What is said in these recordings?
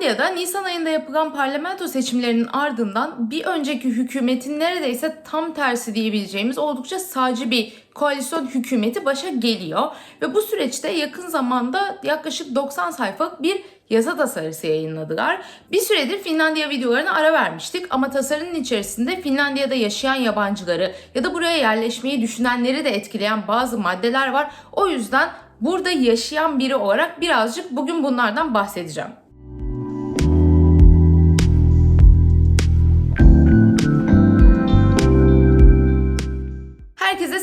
Finlandiya'da Nisan ayında yapılan parlamento seçimlerinin ardından bir önceki hükümetin neredeyse tam tersi diyebileceğimiz oldukça sağcı bir koalisyon hükümeti başa geliyor. Ve bu süreçte yakın zamanda yaklaşık 90 sayfalık bir yasa tasarısı yayınladılar. Bir süredir Finlandiya videolarına ara vermiştik ama tasarının içerisinde Finlandiya'da yaşayan yabancıları ya da buraya yerleşmeyi düşünenleri de etkileyen bazı maddeler var. O yüzden burada yaşayan biri olarak birazcık bugün bunlardan bahsedeceğim.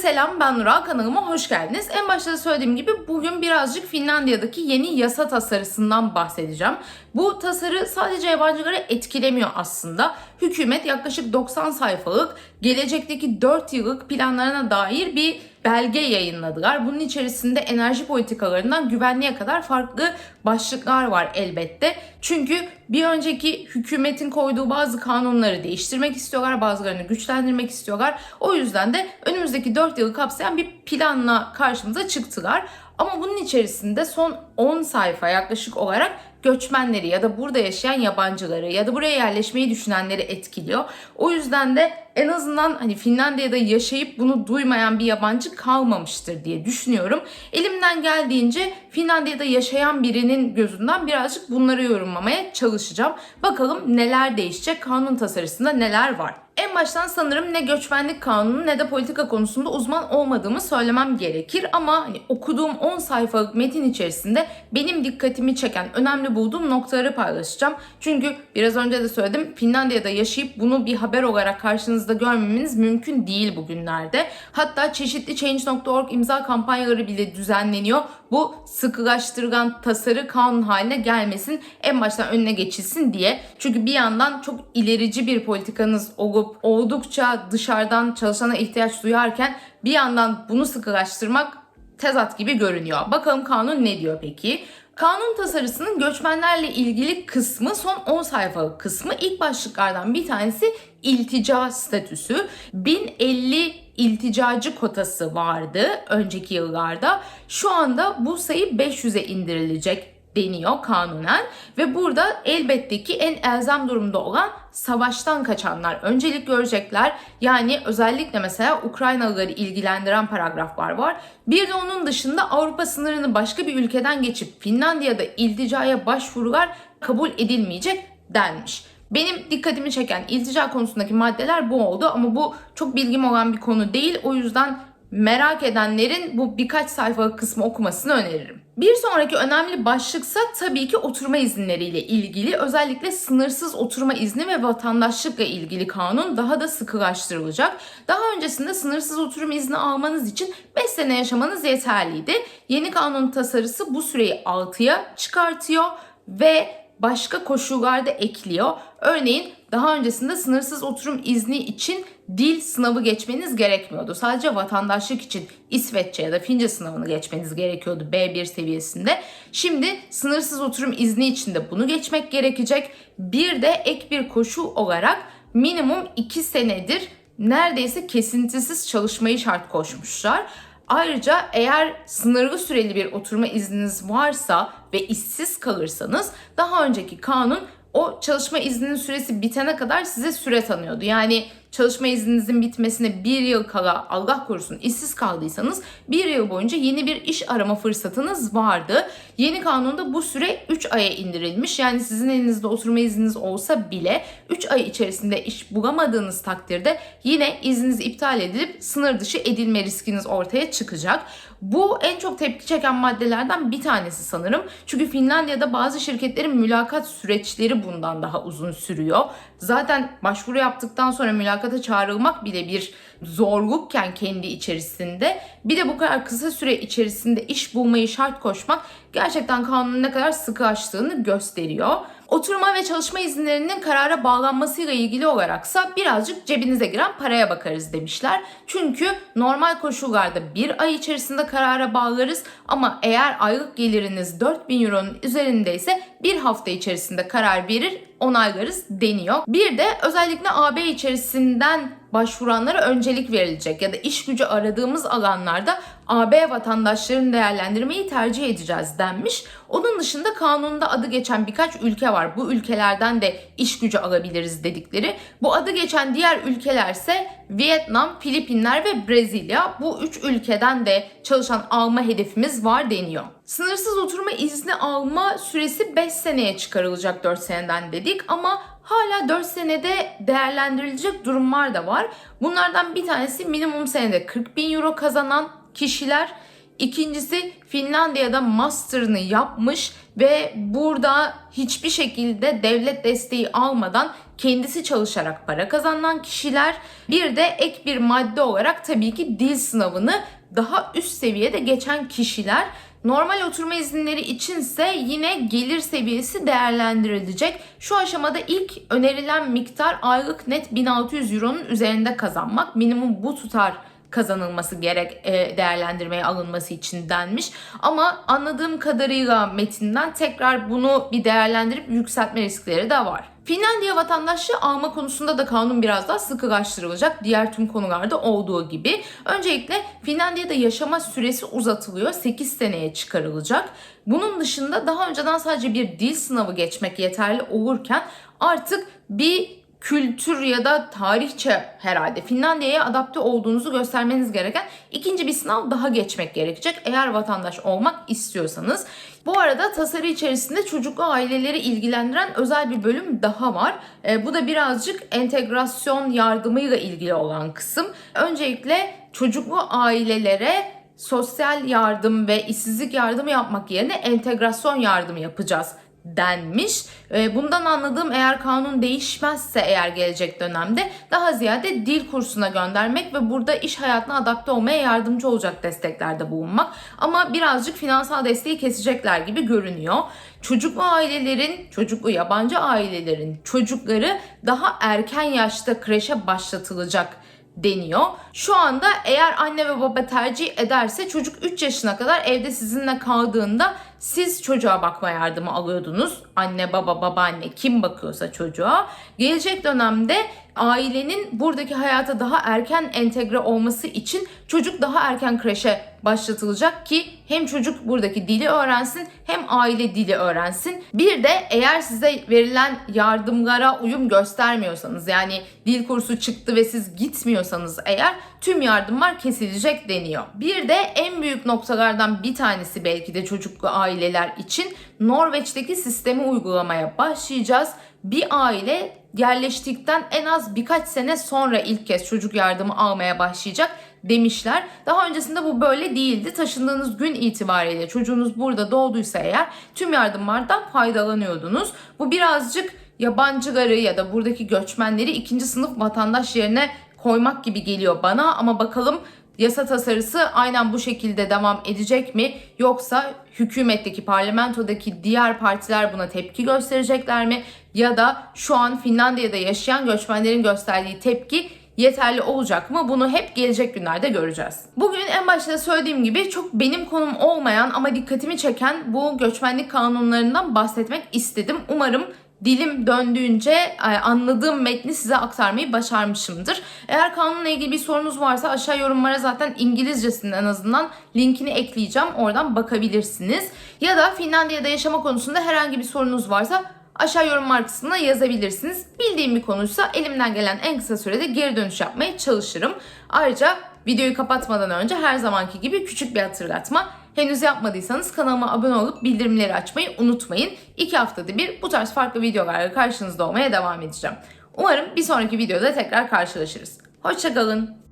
Selam ben Nural kanalıma hoş geldiniz. En başta söylediğim gibi bugün birazcık Finlandiya'daki yeni yasa tasarısından bahsedeceğim. Bu tasarı sadece yabancıları etkilemiyor aslında. Hükümet yaklaşık 90 sayfalık gelecekteki 4 yıllık planlarına dair bir belge yayınladılar. Bunun içerisinde enerji politikalarından güvenliğe kadar farklı başlıklar var elbette. Çünkü bir önceki hükümetin koyduğu bazı kanunları değiştirmek istiyorlar, bazılarını güçlendirmek istiyorlar. O yüzden de önümüzdeki 4 yılı kapsayan bir planla karşımıza çıktılar. Ama bunun içerisinde son 10 sayfa yaklaşık olarak göçmenleri ya da burada yaşayan yabancıları ya da buraya yerleşmeyi düşünenleri etkiliyor. O yüzden de en azından hani Finlandiya'da yaşayıp bunu duymayan bir yabancı kalmamıştır diye düşünüyorum. Elimden geldiğince Finlandiya'da yaşayan birinin gözünden birazcık bunları yorumlamaya çalışacağım. Bakalım neler değişecek, kanun tasarısında neler var. En baştan sanırım ne göçmenlik kanunu ne de politika konusunda uzman olmadığımı söylemem gerekir ama hani okuduğum 10 sayfalık metin içerisinde benim dikkatimi çeken önemli bulduğum noktaları paylaşacağım. Çünkü biraz önce de söyledim Finlandiya'da yaşayıp bunu bir haber olarak karşınızda görmemeniz mümkün değil bugünlerde. Hatta çeşitli Change.org imza kampanyaları bile düzenleniyor. Bu sıkılaştırgan tasarı kanun haline gelmesin, en baştan önüne geçilsin diye. Çünkü bir yandan çok ilerici bir politikanız olup oldukça dışarıdan çalışana ihtiyaç duyarken bir yandan bunu sıkılaştırmak tezat gibi görünüyor. Bakalım kanun ne diyor peki? Kanun tasarısının göçmenlerle ilgili kısmı son 10 sayfalık kısmı. İlk başlıklardan bir tanesi iltica statüsü. 1050 ilticacı kotası vardı önceki yıllarda. Şu anda bu sayı 500'e indirilecek deniyor kanunen ve burada elbette ki en elzem durumda olan savaştan kaçanlar öncelik görecekler. Yani özellikle mesela Ukraynalıları ilgilendiren paragraflar var. Bir de onun dışında Avrupa sınırını başka bir ülkeden geçip Finlandiya'da ilticaya başvurular kabul edilmeyecek denmiş. Benim dikkatimi çeken iltica konusundaki maddeler bu oldu ama bu çok bilgim olan bir konu değil. O yüzden merak edenlerin bu birkaç sayfalık kısmı okumasını öneririm. Bir sonraki önemli başlıksa tabii ki oturma izinleriyle ilgili özellikle sınırsız oturma izni ve vatandaşlıkla ilgili kanun daha da sıkılaştırılacak. Daha öncesinde sınırsız oturum izni almanız için 5 sene yaşamanız yeterliydi. Yeni kanun tasarısı bu süreyi 6'ya çıkartıyor ve başka koşullarda ekliyor. Örneğin daha öncesinde sınırsız oturum izni için dil sınavı geçmeniz gerekmiyordu. Sadece vatandaşlık için İsveççe ya da Fince sınavını geçmeniz gerekiyordu B1 seviyesinde. Şimdi sınırsız oturum izni için de bunu geçmek gerekecek. Bir de ek bir koşu olarak minimum 2 senedir neredeyse kesintisiz çalışmayı şart koşmuşlar. Ayrıca eğer sınırlı süreli bir oturma izniniz varsa ve işsiz kalırsanız daha önceki kanun o çalışma izninin süresi bitene kadar size süre tanıyordu. Yani çalışma izninizin bitmesine bir yıl kala Allah korusun işsiz kaldıysanız bir yıl boyunca yeni bir iş arama fırsatınız vardı. Yeni kanunda bu süre 3 aya indirilmiş. Yani sizin elinizde oturma izniniz olsa bile 3 ay içerisinde iş bulamadığınız takdirde yine izniniz iptal edilip sınır dışı edilme riskiniz ortaya çıkacak. Bu en çok tepki çeken maddelerden bir tanesi sanırım. Çünkü Finlandiya'da bazı şirketlerin mülakat süreçleri bundan daha uzun sürüyor. Zaten başvuru yaptıktan sonra mülakata çağrılmak bile bir zorlukken kendi içerisinde bir de bu kadar kısa süre içerisinde iş bulmayı şart koşmak gerçekten kanunun ne kadar sıkı açtığını gösteriyor. Oturma ve çalışma izinlerinin karara bağlanmasıyla ilgili olaraksa birazcık cebinize giren paraya bakarız demişler. Çünkü normal koşullarda bir ay içerisinde karara bağlarız ama eğer aylık geliriniz 4000 euronun üzerindeyse bir hafta içerisinde karar verir onaylarız deniyor. Bir de özellikle AB içerisinden başvuranlara öncelik verilecek ya da iş gücü aradığımız alanlarda AB vatandaşlarını değerlendirmeyi tercih edeceğiz denmiş. Onun dışında kanunda adı geçen birkaç ülke var. Bu ülkelerden de iş gücü alabiliriz dedikleri. Bu adı geçen diğer ülkelerse Vietnam, Filipinler ve Brezilya. Bu üç ülkeden de çalışan alma hedefimiz var deniyor. Sınırsız oturma izni alma süresi 5 seneye çıkarılacak 4 seneden dedik ama hala 4 senede değerlendirilecek durumlar da var. Bunlardan bir tanesi minimum senede 40 bin euro kazanan kişiler. İkincisi Finlandiya'da master'ını yapmış ve burada hiçbir şekilde devlet desteği almadan kendisi çalışarak para kazanan kişiler. Bir de ek bir madde olarak tabii ki dil sınavını daha üst seviyede geçen kişiler. Normal oturma izinleri içinse yine gelir seviyesi değerlendirilecek. Şu aşamada ilk önerilen miktar aylık net 1600 euronun üzerinde kazanmak. Minimum bu tutar kazanılması gerek e, değerlendirmeye alınması için denmiş. Ama anladığım kadarıyla metinden tekrar bunu bir değerlendirip yükseltme riskleri de var. Finlandiya vatandaşlığı alma konusunda da kanun biraz daha sıkılaştırılacak diğer tüm konularda olduğu gibi. Öncelikle Finlandiya'da yaşama süresi uzatılıyor. 8 seneye çıkarılacak. Bunun dışında daha önceden sadece bir dil sınavı geçmek yeterli olurken artık bir kültür ya da tarihçe herhalde Finlandiya'ya adapte olduğunuzu göstermeniz gereken ikinci bir sınav daha geçmek gerekecek eğer vatandaş olmak istiyorsanız. Bu arada tasarı içerisinde çocuklu aileleri ilgilendiren özel bir bölüm daha var. E, bu da birazcık entegrasyon yardımıyla ilgili olan kısım. Öncelikle çocuklu ailelere sosyal yardım ve işsizlik yardımı yapmak yerine entegrasyon yardımı yapacağız denmiş. Ee, bundan anladığım eğer kanun değişmezse eğer gelecek dönemde daha ziyade dil kursuna göndermek ve burada iş hayatına adapte olmaya yardımcı olacak desteklerde bulunmak. Ama birazcık finansal desteği kesecekler gibi görünüyor. Çocuklu ailelerin, çocuklu yabancı ailelerin çocukları daha erken yaşta kreşe başlatılacak deniyor. Şu anda eğer anne ve baba tercih ederse çocuk 3 yaşına kadar evde sizinle kaldığında siz çocuğa bakma yardımı alıyordunuz. Anne, baba, babaanne kim bakıyorsa çocuğa. Gelecek dönemde ailenin buradaki hayata daha erken entegre olması için çocuk daha erken kreşe başlatılacak ki hem çocuk buradaki dili öğrensin hem aile dili öğrensin. Bir de eğer size verilen yardımlara uyum göstermiyorsanız yani dil kursu çıktı ve siz gitmiyorsanız eğer tüm yardımlar kesilecek deniyor. Bir de en büyük noktalardan bir tanesi belki de çocuklu aileler için Norveç'teki sistemi uygulamaya başlayacağız. Bir aile yerleştikten en az birkaç sene sonra ilk kez çocuk yardımı almaya başlayacak demişler. Daha öncesinde bu böyle değildi. Taşındığınız gün itibariyle çocuğunuz burada doğduysa eğer tüm yardımlardan faydalanıyordunuz. Bu birazcık yabancıları ya da buradaki göçmenleri ikinci sınıf vatandaş yerine koymak gibi geliyor bana ama bakalım yasa tasarısı aynen bu şekilde devam edecek mi? Yoksa hükümetteki, parlamentodaki diğer partiler buna tepki gösterecekler mi? Ya da şu an Finlandiya'da yaşayan göçmenlerin gösterdiği tepki yeterli olacak mı? Bunu hep gelecek günlerde göreceğiz. Bugün en başta söylediğim gibi çok benim konum olmayan ama dikkatimi çeken bu göçmenlik kanunlarından bahsetmek istedim. Umarım dilim döndüğünce e, anladığım metni size aktarmayı başarmışımdır. Eğer kanunla ilgili bir sorunuz varsa aşağı yorumlara zaten İngilizcesinin en azından linkini ekleyeceğim. Oradan bakabilirsiniz. Ya da Finlandiya'da yaşama konusunda herhangi bir sorunuz varsa aşağı yorum kısmına yazabilirsiniz. Bildiğim bir konuysa elimden gelen en kısa sürede geri dönüş yapmaya çalışırım. Ayrıca videoyu kapatmadan önce her zamanki gibi küçük bir hatırlatma. Henüz yapmadıysanız kanalıma abone olup bildirimleri açmayı unutmayın. İki haftada bir bu tarz farklı videolarla karşınızda olmaya devam edeceğim. Umarım bir sonraki videoda tekrar karşılaşırız. Hoşçakalın.